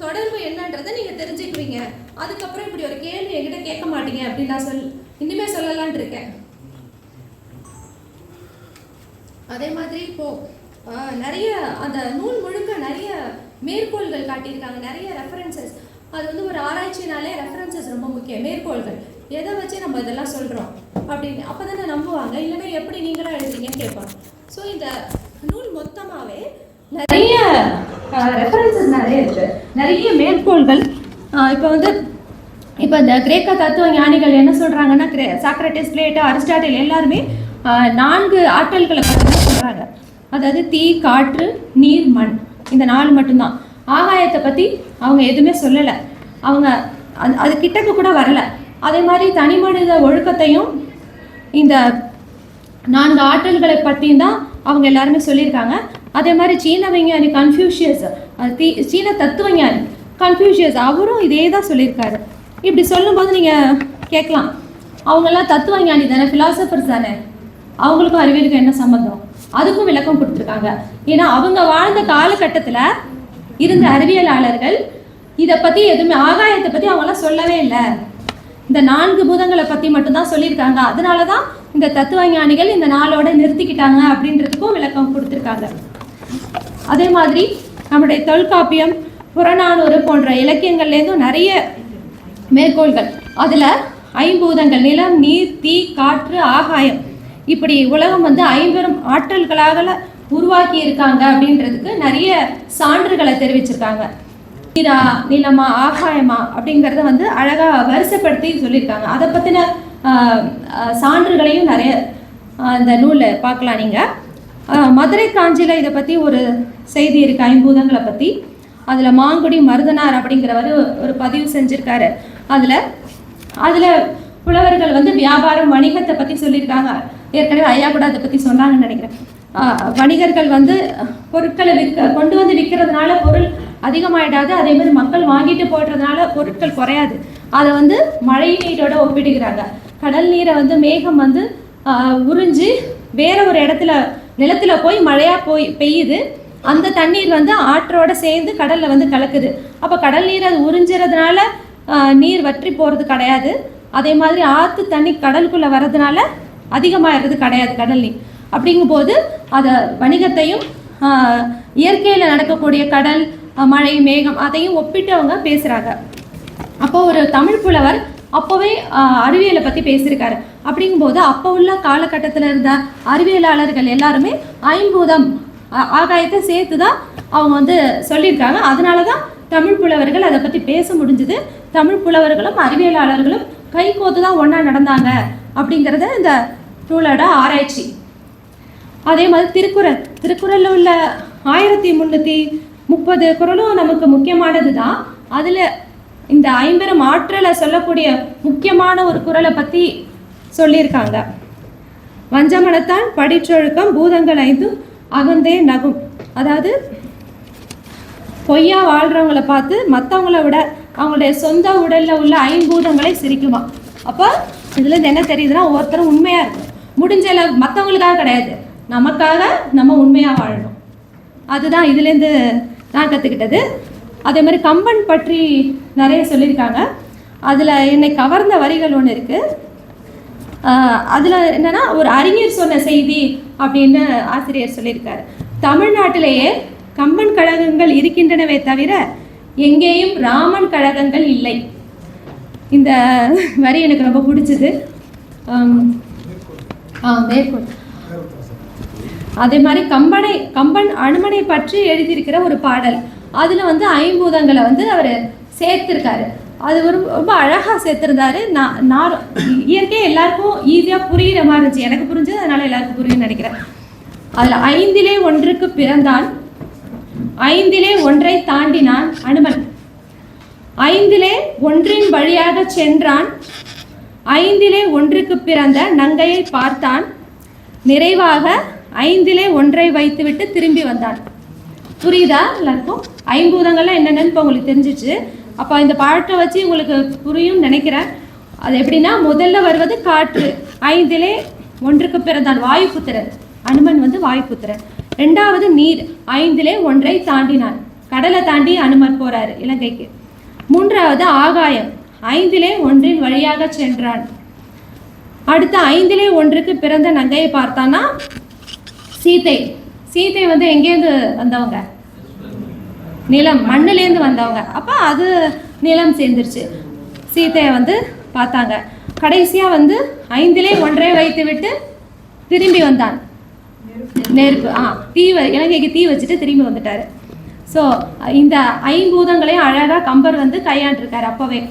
தொடர்பு என்னன்றதை நீங்கள் தெரிஞ்சுக்குவீங்க. அதுக்கப்புறம் இப்படி ஒரு கேள்வி என்கிட்ட கேட்க மாட்டீங்க அப்படின்னு நான் சொல் இனிமே சொல்லலான் இருக்கேன். அதே மாதிரி இப்போ நிறைய அந்த நூல் முழுக்க நிறைய மேற்கோள்கள் காட்டியிருக்காங்க நிறைய ரெஃபரன்சஸ் அது வந்து ஒரு ஆராய்ச்சினாலே ரெஃபரன்சஸ் ரொம்ப முக்கியம் மேற்கோள்கள். எதை வச்சு நம்ம இதெல்லாம் சொல்கிறோம் அப்படின்னு. அப்போ தானே நம்புவாங்க இல்லைன்னா எப்படி நீங்களாக எழுதுறீங்கன்னு கேட்பாங்க. ஸோ இந்த நூல் மொத்தமாகவே நிறைய ரெஃபரன்சஸ் நிறைய இருக்குது நிறைய மேற்கோள்கள். இப்போ வந்து இப்போ இந்த கிரேக்க தத்துவ ஞானிகள் என்ன சொல்கிறாங்கன்னா கிரே சாக்ரட்டிஸ் பிளேட்டோ அரிஸ்டாட்டில் எல்லாருமே நான்கு ஆற்றல்களை பற்றி சொல்கிறாங்க சொல்றாங்க. அதாவது தீ காற்று நீர் மண். இந்த நாலு மட்டும்தான். ஆகாயத்தை பற்றி அவங்க எதுவுமே சொல்லலை. அவங்க அது அது கிட்டக்கு கூட வரலை. அதே மாதிரி தனி மனித ஒழுக்கத்தையும் இந்த நான்கு ஆற்றல்களை பற்றியும் தான் அவங்க எல்லாருமே சொல்லியிருக்காங்க. அதே மாதிரி சீன விஞ்ஞானி கன்ஃபியூஷியஸ் தீ சீன தத்துவ ஞானி கன்ஃபியூஷியஸ் அவரும் இதே தான் சொல்லியிருக்காரு. இப்படி சொல்லும்போது நீங்கள் கேட்கலாம். அவங்கெல்லாம் தத்துவ ஞானி தானே ஃபிலாசபர்ஸ் தானே. அவங்களுக்கும் அறிவியலுக்கும் என்ன சம்மந்தம் அதுக்கும் விளக்கம் கொடுத்துருக்காங்க. ஏன்னா அவங்க வாழ்ந்த காலகட்டத்தில் இருந்த அறிவியலாளர்கள் இதை பற்றி எதுவுமே ஆகாயத்தை பற்றி அவங்களாம் சொல்லவே இல்லை. இந்த நான்கு பூதங்களை பற்றி மட்டும்தான் சொல்லியிருக்காங்க. அதனால தான் இந்த தத்துவ ஞானிகள் இந்த நாளோட நிறுத்திக்கிட்டாங்க அப்படின்றதுக்கும் விளக்கம் கொடுத்துருக்காங்க. அதே மாதிரி நம்முடைய தொல்காப்பியம் புறநானூறு போன்ற இலக்கியங்கள்லேருந்தும் நிறைய மேற்கோள்கள். அதில் ஐம்பூதங்கள் நிலம் நீர் தீ காற்று ஆகாயம். இப்படி உலகம் வந்து ஐம்பெரும் ஆற்றல்களாக உருவாக்கி இருக்காங்க அப்படின்றதுக்கு நிறைய சான்றுகளை தெரிவிச்சிருக்காங்க. நீரா நிலமா ஆகாயமா அப்படிங்கிறத வந்து அழகாக வரிசைப்படுத்தி சொல்லியிருக்காங்க. அதை பற்றின சான்றுகளையும் நிறைய அந்த நூலில் பார்க்கலாம் நீங்கள் மதுரை காஞ்சியில் இதை பற்றி ஒரு செய்தி இருக்குது ஐம்பூதங்களை பற்றி அதில் மாங்குடி மருதனார் அப்படிங்கிறவர் ஒரு பதிவு செஞ்சுருக்காரு. அதில் அதில் புலவர்கள் வந்து வியாபாரம் வணிகத்தை பற்றி சொல்லியிருக்காங்க. ஏற்கனவே ஐயா கூட அதை பற்றி சொன்னாங்கன்னு நினைக்கிறேன். வணிகர்கள் வந்து பொருட்களை விற்க கொண்டு வந்து விற்கிறதுனால பொருள் அதிகமாயிடாது. அதே மாதிரி மக்கள் வாங்கிட்டு போடுறதுனால பொருட்கள் குறையாது. அதை வந்து மழை நீரோட ஒப்பிடுகிறாங்க. கடல் நீரை வந்து மேகம் வந்து உறிஞ்சி உறிஞ்சு வேற ஒரு இடத்துல நிலத்துல போய் மழையா போய் பெய்யுது. அந்த தண்ணீர் வந்து ஆற்றோட சேர்ந்து கடல்ல வந்து கலக்குது. அப்போ கடல் நீர் அது உறிஞ்சுறதுனால நீர் வற்றி போகிறது கிடையாது. அதே மாதிரி ஆற்று தண்ணி கடலுக்குள்ளே வர்றதுனால அதிகமாகிறது கிடையாது கடல் நீர். அப்படிங்கும்போது அதை வணிகத்தையும் இயற்கையில் நடக்கக்கூடிய கடல் மழை மேகம் அதையும் ஒப்பிட்டு அவங்க பேசுகிறாங்க அப்போ ஒரு தமிழ் புலவர் அப்போவே அறிவியலை பற்றி பேசியிருக்காரு. அப்படிங்கும்போது அப்போ உள்ள காலகட்டத்தில் இருந்த அறிவியலாளர்கள் எல்லாருமே ஐம்பூதம் ஆகாயத்தை சேர்த்து தான் அவங்க வந்து சொல்லியிருக்காங்க. அதனால தான் தமிழ் புலவர்கள் அதை பற்றி பேச முடிஞ்சுது. தமிழ் புலவர்களும் அறிவியலாளர்களும் கை கோத்து தான் ஒன்றா நடந்தாங்க அப்படிங்கிறத இந்த நூலோட ஆராய்ச்சி. அதே மாதிரி திருக்குறள். திருக்குறளில் உள்ள ஆயிரத்தி முந்நூற்றி முப்பது குறளும் நமக்கு முக்கியமானது தான் அதில் இந்த ஐம்பெரும் ஆற்றலை சொல்லக்கூடிய முக்கியமான ஒரு குறளை பற்றி சொல்லியிருக்காங்க. வஞ்சமனத்தான் படிச்சொழுக்கம் பூதங்கள் ஐந்தும் அகந்தே நகும். அதாவது பொய்யா வாழ்கிறவங்கள பார்த்து மற்றவங்கள விட அவங்களுடைய சொந்த உடலில் உள்ள ஐம்பூதங்களை சிரிக்குமா அப்போ இதுலேருந்து என்ன தெரியுதுன்னா ஒவ்வொருத்தரும் உண்மையாக இருக்கும் முடிஞ்ச அளவு மற்றவங்களுக்காக கிடையாது. நமக்காக நம்ம உண்மையாக வாழணும். அதுதான் இதுலேருந்து நான் கற்றுக்கிட்டது அதே மாதிரி கம்பன் பற்றி நிறைய சொல்லியிருக்காங்க. அதில் என்னை கவர்ந்த வரிகள் ஒன்று இருக்குது அதில் என்னென்னா ஒரு அறிஞர் சொன்ன செய்தி அப்படின்னு ஆசிரியர் சொல்லியிருக்கார். தமிழ்நாட்டிலேயே கம்பன் கழகங்கள் இருக்கின்றனவே தவிர எங்கேயும் ராமன் கழகங்கள் இல்லை. இந்த வரி எனக்கு ரொம்ப பிடிச்சது. ஆ அதே மாதிரி கம்பனை கம்பன் அனுமனை பற்றி எழுதியிருக்கிற ஒரு பாடல். அதில் வந்து ஐம்பூதங்களை வந்து அவர் சேர்த்துருக்காரு. அது ஒரு ரொம்ப அழகாக சேர்த்துருந்தாரு. நான் நான் இயற்கையாக எல்லாருக்கும் ஈஸியாக புரிகிற மாதிரி இருந்துச்சு. எனக்கு புரிஞ்சது அதனால் எல்லாருக்கும் புரியும்னு நினைக்கிறேன். அதில் ஐந்திலே ஒன்றுக்கு பிறந்தான். ஐந்திலே ஒன்றை தாண்டினான் அனுமன். ஐந்திலே ஒன்றின் வழியாக சென்றான். ஐந்திலே ஒன்றுக்கு பிறந்த நங்கையை பார்த்தான். நிறைவாக ஐந்திலே ஒன்றை வைத்துவிட்டு திரும்பி வந்தான். புரியுதா எல்லாருக்கும்? ஐம்பூதங்கள்லாம் என்னென்னு இப்போ உங்களுக்கு தெரிஞ்சிச்சு. அப்போ இந்த பாட்டை வச்சு உங்களுக்கு புரியும்னு நினைக்கிறேன். அது எப்படின்னா முதல்ல வருவது காற்று. ஐந்திலே ஒன்றுக்கு பிறந்தான் வாயுபுத்திரன். அனுமன் வந்து வாயுபுத்திரன். ரெண்டாவது நீர். ஐந்திலே ஒன்றை தாண்டினான். கடலை தாண்டி அனுமன் போறாரு இலங்கைக்கு. மூன்றாவது ஆகாயம். ஐந்திலே ஒன்றின் வழியாக சென்றான். அடுத்து ஐந்திலே ஒன்றுக்கு பிறந்த நங்கையை பார்த்தானா சீதை சீதை வந்து எங்கேருந்து வந்தவங்க? நிலம் மண்ணுலேருந்து வந்தவங்க. அப்போ அது நிலம் சேர்ந்துருச்சு. சீத்தையை வந்து பார்த்தாங்க. கடைசியாக வந்து ஐந்திலே ஒன்றே வைத்து விட்டு திரும்பி வந்தான். நெருப்பு ஆ தீ வ- இலங்கைக்கு தீ வச்சுட்டு திரும்பி வந்துட்டாரு. ஸோ இந்த ஐம்பூதங்களையும் அழகாக கம்பர் வந்து கையாண்டிருக்கார் அப்போவே.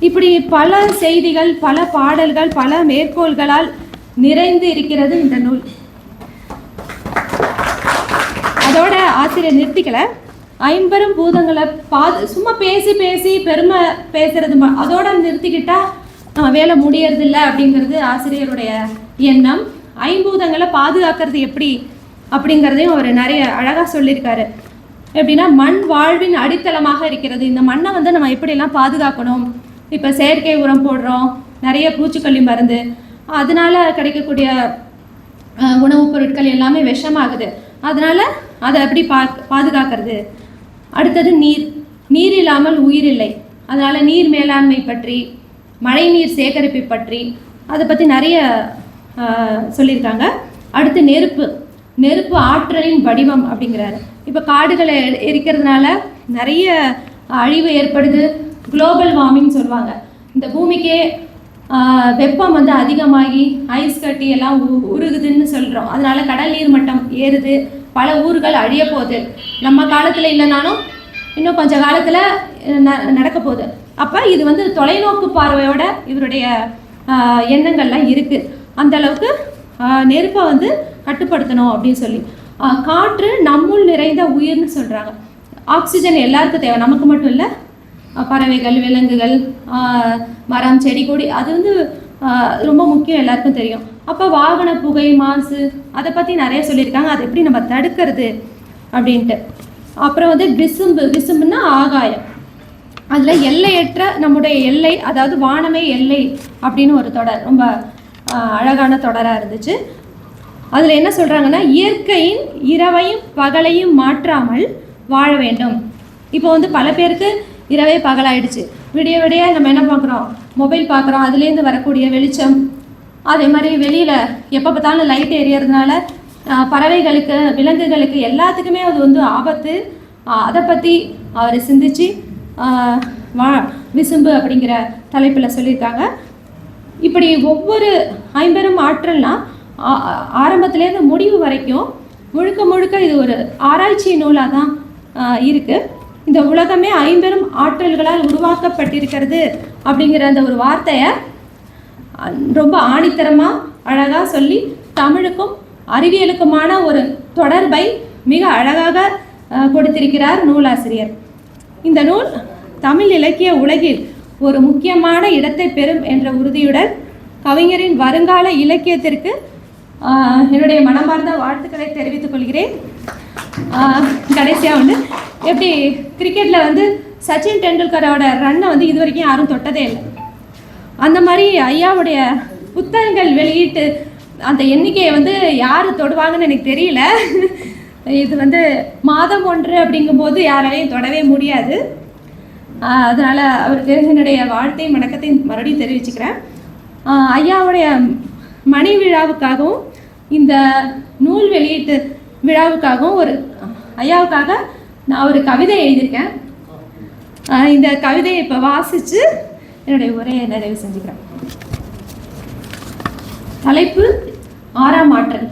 இப்படி பல செய்திகள் பல பாடல்கள் பல மேற்கோள்களால் நிறைந்து இருக்கிறது இந்த நூல். அதோட ஆசிரியர் நிறுத்திக்கலை. ஐம்பெரும் பூதங்களை பாது சும்மா பேசி பேசி பெருமை பேசுறது ம- அதோட நிறுத்திக்கிட்டா வேலை வேலை இல்லை அப்படிங்கிறது ஆசிரியருடைய எண்ணம். ஐம்பூதங்களை பாதுகாக்கிறது எப்படி அப்படிங்கிறதையும் அவர் நிறைய அழகாக சொல்லியிருக்காரு. எப்படின்னா மண் வாழ்வின் அடித்தளமாக இருக்கிறது. இந்த மண்ணை வந்து நம்ம எப்படியெல்லாம் பாதுகாக்கணும்? இப்போ செயற்கை உரம் போடுறோம் நிறைய பூச்சிக்கொல்லி மருந்து. அதனால கிடைக்கக்கூடிய உணவுப் பொருட்கள் எல்லாமே விஷமாகுது. அதனால் அதை எப்படி பா பாதுகாக்கிறது? அடுத்தது நீர். நீர் இல்லாமல் உயிர் இல்லை. அதனால் நீர் மேலாண்மை பற்றி மழைநீர் சேகரிப்பு பற்றி அதை பற்றி நிறைய சொல்லியிருக்காங்க. அடுத்து நெருப்பு. நெருப்பு ஆற்றலின் வடிவம் அப்படிங்கிறாரு. இப்போ காடுகளை எரிக்கிறதுனால நிறைய அழிவு ஏற்படுது. குளோபல் வார்மிங் சொல்லுவாங்க. இந்த பூமிக்கே வெப்பம் வந்து அதிகமாகி ஐஸ் கட்டி எல்லாம் உ- உருகுதுன்னு சொல்கிறோம் அதனால கடல் நீர் மட்டம் ஏறுது. பல ஊர்கள் அழிய போகுது. நம்ம காலத்தில் இல்லைனாலும் இன்னும் கொஞ்சம் காலத்தில் நடக்க போகுது. அப்போ இது வந்து தொலைநோக்கு பார்வையோட இவருடைய எண்ணங்கள்லாம் இருக்குது அந்த அளவுக்கு நெருப்பை வந்து கட்டுப்படுத்தணும் அப்படின்னு சொல்லி. காற்று நம்முள் நிறைந்த உயிர்னு சொல்கிறாங்க ஆக்சிஜன் எல்லாருக்கும் தேவை. நமக்கு மட்டும் இல்லை பறவைகள் விலங்குகள் மரம் செடி கொடி அது வந்து ரொம்ப முக்கியம் எல்லாருக்கும் தெரியும். அப்போ வாகன புகை மாசு அதை பற்றி நிறைய சொல்லியிருக்காங்க. அதை எப்படி நம்ம தடுக்கிறது அப்படின்ட்டு. அப்புறம் வந்து விசும்பு விசும்புன்னா ஆகாயம். அதில் எல்லையற்ற நம்முடைய எல்லை அதாவது வானமே எல்லை அப்படின்னு ஒரு தொடர் ரொம்ப அழகான தொடராக இருந்துச்சு. அதில் என்ன சொல்கிறாங்கன்னா இயற்கையின் இரவையும் பகலையும் மாற்றாமல் வாழ வேண்டும். இப்போ வந்து பல பேருக்கு இரவே பகலாயிடுச்சு. விடிய விடிய நம்ம என்ன பார்க்குறோம்? மொபைல் பார்க்குறோம். அதுலேருந்து வரக்கூடிய வெளிச்சம் அதே மாதிரி வெளியில் எப்போ பார்த்தாலும் லைட் எரியறதுனால பறவைகளுக்கு விலங்குகளுக்கு எல்லாத்துக்குமே அது வந்து ஆபத்து. அதை பற்றி அவர் சிந்திச்சு வா விசும்பு அப்படிங்கிற தலைப்பில் சொல்லியிருக்காங்க. இப்படி ஒவ்வொரு ஐம்பெரும் ஆற்றல்னால் ஆரம்பத்துலேருந்து ஆரம்பத்திலேருந்து முடிவு வரைக்கும் முழுக்க முழுக்க இது ஒரு ஆராய்ச்சி நூலாக தான் இருக்குது இந்த உலகமே ஐம்பெரும் ஆற்றல்களால் உருவாக்கப்பட்டிருக்கிறது அப்படிங்கிற அந்த ஒரு வார்த்தையை ரொம்ப ஆணித்தரமாக அழகாக சொல்லி தமிழுக்கும் அறிவியலுக்குமான ஒரு தொடர்பை மிக அழகாக கொடுத்திருக்கிறார் நூலாசிரியர். இந்த நூல் தமிழ் இலக்கிய உலகில் ஒரு முக்கியமான இடத்தை பெறும் என்ற உறுதியுடன் கவிஞரின் வருங்கால இலக்கியத்திற்கு என்னுடைய மனமார்ந்த வாழ்த்துக்களை தெரிவித்துக் கொள்கிறேன். கடைசியாக வந்து எப்படி கிரிக்கெட்டில் வந்து சச்சின் டெண்டுல்கரோட ரன்னை வந்து இது வரைக்கும் யாரும் தொட்டதே இல்லை. அந்த மாதிரி ஐயாவுடைய புத்தகங்கள் வெளியிட்டு அந்த எண்ணிக்கையை வந்து யார் தொடுவாங்கன்னு எனக்கு தெரியல. இது வந்து மாதம் ஒன்று அப்படிங்கும்போது யாராலையும் தொடவே முடியாது. அதனால் அவருக்கு என்னுடைய வாழ்த்தையும் வணக்கத்தையும் மறுபடியும் தெரிவிச்சுக்கிறேன். ஐயாவுடைய மணி விழாவுக்காகவும் இந்த நூல் வெளியீட்டு விழாவுக்காகவும் ஒரு ஐயாவுக்காக நான் ஒரு கவிதை எழுதியிருக்கேன். இந்த கவிதையை இப்போ வாசித்து என்னுடைய உரையை நிறைவு செஞ்சுக்கிறேன். தலைப்பு ஆறாம் ஆற்றல்.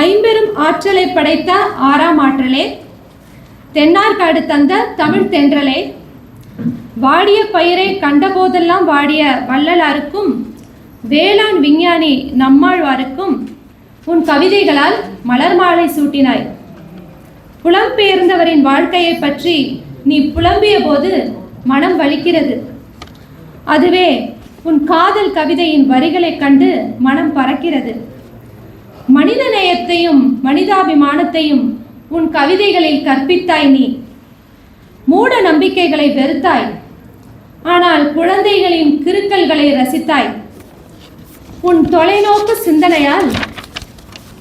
ஐம்பெரும் ஆற்றலை படைத்த ஆறாம் ஆற்றலே தென்னார்காடு தந்த தமிழ் தென்றலே வாடிய பயிரை கண்டபோதெல்லாம் வாடிய வள்ளலாருக்கும் வேளாண் விஞ்ஞானி நம்மாழ்வாருக்கும் உன் கவிதைகளால் மலர் மாலை சூட்டினாய். புலம்பெயர்ந்தவரின் வாழ்க்கையை பற்றி நீ புலம்பிய போது மனம் வலிக்கிறது. அதுவே உன் காதல் கவிதையின் வரிகளைக் கண்டு மனம் பறக்கிறது. மனித நேயத்தையும் மனிதாபிமானத்தையும் உன் கவிதைகளில் கற்பித்தாய் நீ. மூட நம்பிக்கைகளை வெறுத்தாய். ஆனால் குழந்தைகளின் கிருக்கல்களை ரசித்தாய். உன் தொலைநோக்கு சிந்தனையால்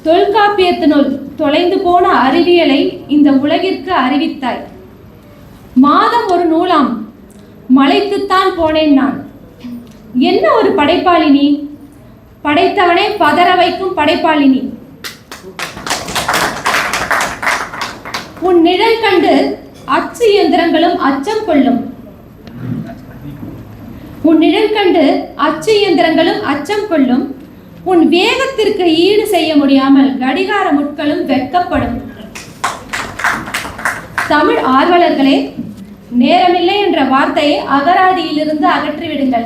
தொல்காப்பியத்தினுள் தொலைந்து போன அறிவியலை இந்த உலகிற்கு அறிவித்தாய். மாதம் ஒரு நூலாம் மலைத்துத்தான் போனேன் நான். என்ன ஒரு படைப்பாளினி? படைத்தவனை பதற வைக்கும் படைப்பாளினி. உன் நிழல் கண்டு அச்சு இயந்திரங்களும் அச்சம் கொள்ளும். உன் நிழல் கண்டு அச்சு இயந்திரங்களும் அச்சம் கொள்ளும். உன் வேகத்திற்கு ஈடு செய்ய முடியாமல் கடிகார முட்களும் வெட்கப்படும். தமிழ் ஆர்வலர்களே நேரமில்லை என்ற வார்த்தையை அகராதியிலிருந்து அகற்றிவிடுங்கள்.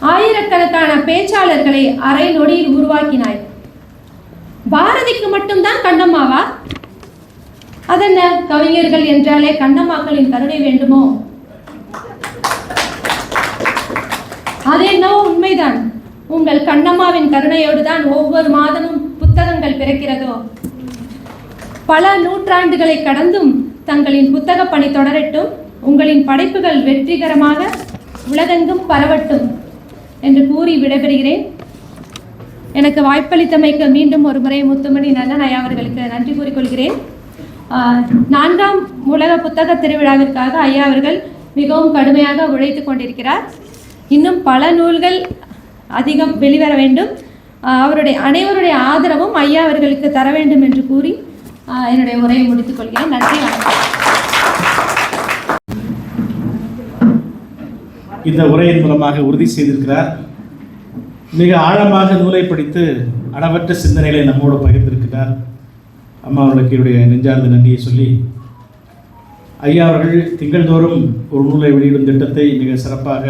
ஆயிரக்கணக்கான பேச்சாளர்களை அரை நொடியில் உருவாக்கினாய். பாரதிக்கு மட்டும்தான் கண்ணம்மாவா? அதென்ன கவிஞர்கள் என்றாலே கண்ணம்மாக்களின் கருணை வேண்டுமோ? அது என்னவோ உண்மைதான். உங்கள் கண்ணம்மாவின் கருணையோடு தான் ஒவ்வொரு மாதமும் புத்தகங்கள் பிறக்கிறதோ? பல நூற்றாண்டுகளை கடந்தும் தங்களின் புத்தக பணி தொடரட்டும் உங்களின் படைப்புகள் வெற்றிகரமாக உலகெங்கும் பரவட்டும் என்று கூறி விடைபெறுகிறேன். எனக்கு வாய்ப்பளித்தமைக்கு மீண்டும் ஒரு முறை முத்துமணி நன்னன் ஐயா அவர்களுக்கு நன்றி கூறிக்கொள்கிறேன். நான்காம் உலக புத்தக திருவிழாவிற்காக ஐயா அவர்கள் மிகவும் கடுமையாக உழைத்து கொண்டிருக்கிறார். இன்னும் பல நூல்கள் அதிகம் வெளிவர வேண்டும். அவருடைய அனைவருடைய ஆதரவும் ஐயா அவர்களுக்கு தர வேண்டும் என்று கூறி என்னுடைய உரையை முடித்துக் கொள்கிறேன். நன்றி வணக்கம். இந்த உரையின் மூலமாக உறுதி செய்திருக்கிறார். மிக ஆழமாக நூலை படித்து அளவற்ற சிந்தனைகளை நம்மோடு பகிர்ந்திருக்கிறார். அம்மா அவர்களுக்கு என்னுடைய நெஞ்சார்ந்த நன்றியை சொல்லி ஐயா அவர்கள் திங்கள்தோறும் ஒரு நூலை வெளியிடும் திட்டத்தை மிக சிறப்பாக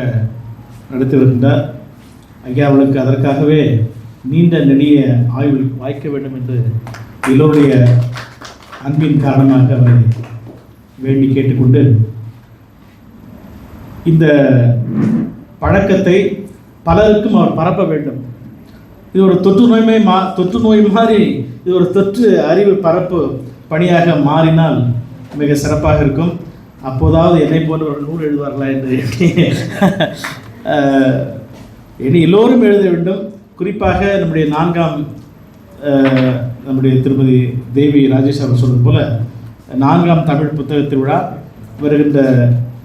நடத்தி வருகின்றார். ஐயா அவளுக்கு அதற்காகவே நீண்ட நெடிய ஆய்வு வாய்க்க வேண்டும் என்று எல்லோருடைய அன்பின் காரணமாக அவரை வேண்டி கேட்டுக்கொண்டு இந்த பழக்கத்தை பலருக்கும் அவர் பரப்ப வேண்டும். இது ஒரு தொற்று நோய்மை மா தொற்று நோய் மாதிரி இது ஒரு தொற்று அறிவு பரப்பு பணியாக மாறினால் மிக சிறப்பாக இருக்கும். அப்போதாவது என்னை போன்ற ஒரு நூல் எழுதுவார்களா என்று இனி எல்லோரும் எழுத வேண்டும். குறிப்பாக நம்முடைய நான்காம் நம்முடைய திருமதி தேவி ராஜேஷ் அவர் சொன்னது போல நான்காம் தமிழ் புத்தக திருவிழா வருகின்ற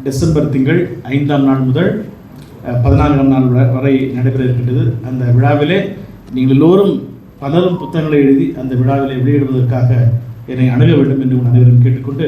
டிசம்பர் திங்கள் ஐந்தாம் நாள் முதல் பதினான்காம் நாள் வரை நடைபெற இருக்கின்றது. அந்த விழாவிலே நீங்கள் எல்லோரும் பலரும் புத்தகங்களை எழுதி அந்த விழாவிலே வெளியிடுவதற்காக என்னை அணுக வேண்டும் என்று உங்கள் அனைவரும் கேட்டுக்கொண்டு